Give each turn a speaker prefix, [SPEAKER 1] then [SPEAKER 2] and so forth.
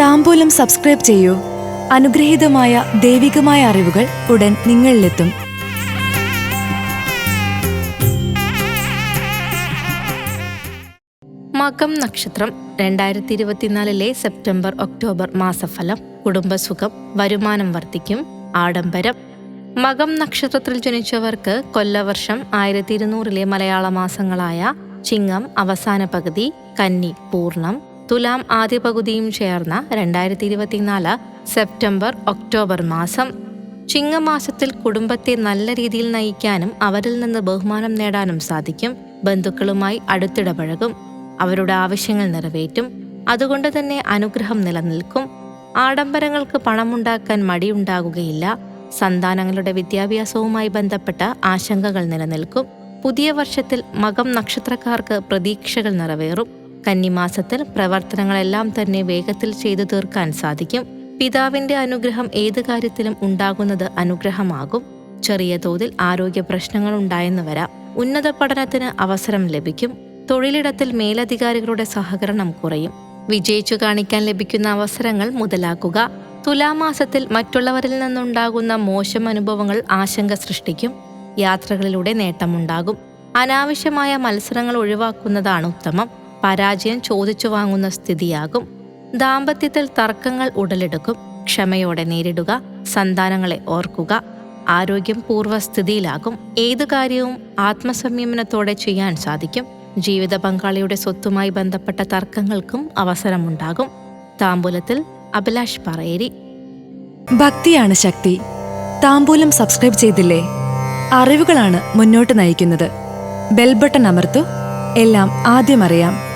[SPEAKER 1] താമ്പൂലം subscribe ചെയ്യൂ. അനുഗ്രഹീതമായ ദൈവികമായ അറിവുകൾ ഉടൻ നിങ്ങളിലെത്തും.
[SPEAKER 2] മകം നക്ഷത്രം രണ്ടായിരത്തി ഇരുപത്തിനാലിലെ സെപ്റ്റംബർ ഒക്ടോബർ മാസഫലം കുടുംബസുഖം വരുമാനം വർദ്ധിക്കും ആഡംബരം. മകം നക്ഷത്രത്തിൽ ജനിച്ചവർക്ക് കൊല്ലവർഷം ആയിരത്തി ഇരുന്നൂറിലെ മലയാള മാസങ്ങളായ ചിങ്ങം അവസാന പകുതി കന്നി പൂർണം. തുലാം ആദ്യ പകുതിയും ചേർന്ന രണ്ടായിരത്തി ഇരുപത്തിനാല് സെപ്റ്റംബർ ഒക്ടോബർ മാസം. ചിങ്ങമാസത്തിൽ കുടുംബത്തെ നല്ല രീതിയിൽ നയിക്കാനും അവരിൽ നിന്ന് ബഹുമാനം നേടാനും സാധിക്കും. ബന്ധുക്കളുമായി അടുത്തിടപഴകും. അവരുടെ ആവശ്യങ്ങൾ നിറവേറ്റും. അതുകൊണ്ട് തന്നെ അനുഗ്രഹം നിലനിൽക്കും. ആഡംബരങ്ങൾക്ക് പണമുണ്ടാക്കാൻ മടിയുണ്ടാകുകയില്ല. സന്താനങ്ങളുടെ വിദ്യാഭ്യാസവുമായി ബന്ധപ്പെട്ട ആശങ്കകൾ നിലനിൽക്കും. പുതിയ വർഷത്തിൽ മകം നക്ഷത്രക്കാർക്ക് പ്രതീക്ഷകൾ നിറവേറും. കന്നിമാസത്തിൽ പ്രവർത്തനങ്ങളെല്ലാം തന്നെ വേഗത്തിൽ ചെയ്തു തീർക്കാൻ സാധിക്കും. പിതാവിന്റെ അനുഗ്രഹം ഏത് കാര്യത്തിലും ഉണ്ടാകുന്നത് അനുഗ്രഹമാകും. ചെറിയ തോതിൽ ആരോഗ്യ പ്രശ്നങ്ങൾ ഉണ്ടായെന്ന് വരാം. ഉന്നത പഠനത്തിന് അവസരം ലഭിക്കും. തൊഴിലിടത്തിൽ മേലധികാരികളുടെ സഹകരണം കുറയും. വിജയിച്ചു കാണിക്കാൻ ലഭിക്കുന്ന അവസരങ്ങൾ മുതലാക്കുക. തുലാമാസത്തിൽ മറ്റുള്ളവരിൽ നിന്നുണ്ടാകുന്ന മോശം അനുഭവങ്ങൾ ആശങ്ക സൃഷ്ടിക്കും. യാത്രകളിലൂടെ നേട്ടമുണ്ടാകും. അനാവശ്യമായ മത്സരങ്ങൾ ഒഴിവാക്കുന്നതാണ് ഉത്തമം. പരാജയം ചോദിച്ചു വാങ്ങുന്ന സ്ഥിതിയാകും. ദാമ്പത്യത്തിൽ തർക്കങ്ങൾ ഉടലെടുക്കും. ക്ഷമയോടെ നേരിടുക സന്താനങ്ങളെ ഓർക്കുക ആരോഗ്യം പൂർവസ്ഥിതിയിലാകും ഏതു കാര്യവും ആത്മസംയമനത്തോടെ ചെയ്യാൻ സാധിക്കും. ജീവിത പങ്കാളിയുടെ സ്വത്തുമായി ബന്ധപ്പെട്ട തർക്കങ്ങൾക്കും അവസരമുണ്ടാകും. താമ്പൂലത്തിൽ അഭിലാഷ് പറയേരി.
[SPEAKER 1] ഭക്തിയാണ് ശക്തി. താമ്പൂലം സബ്സ്ക്രൈബ് ചെയ്തില്ലേ? അറിവുകളാണ് മുന്നോട്ട് നയിക്കുന്നത്. ബെൽബട്ടൺ അമർത്തു. എല്ലാം ആദ്യം അറിയാം.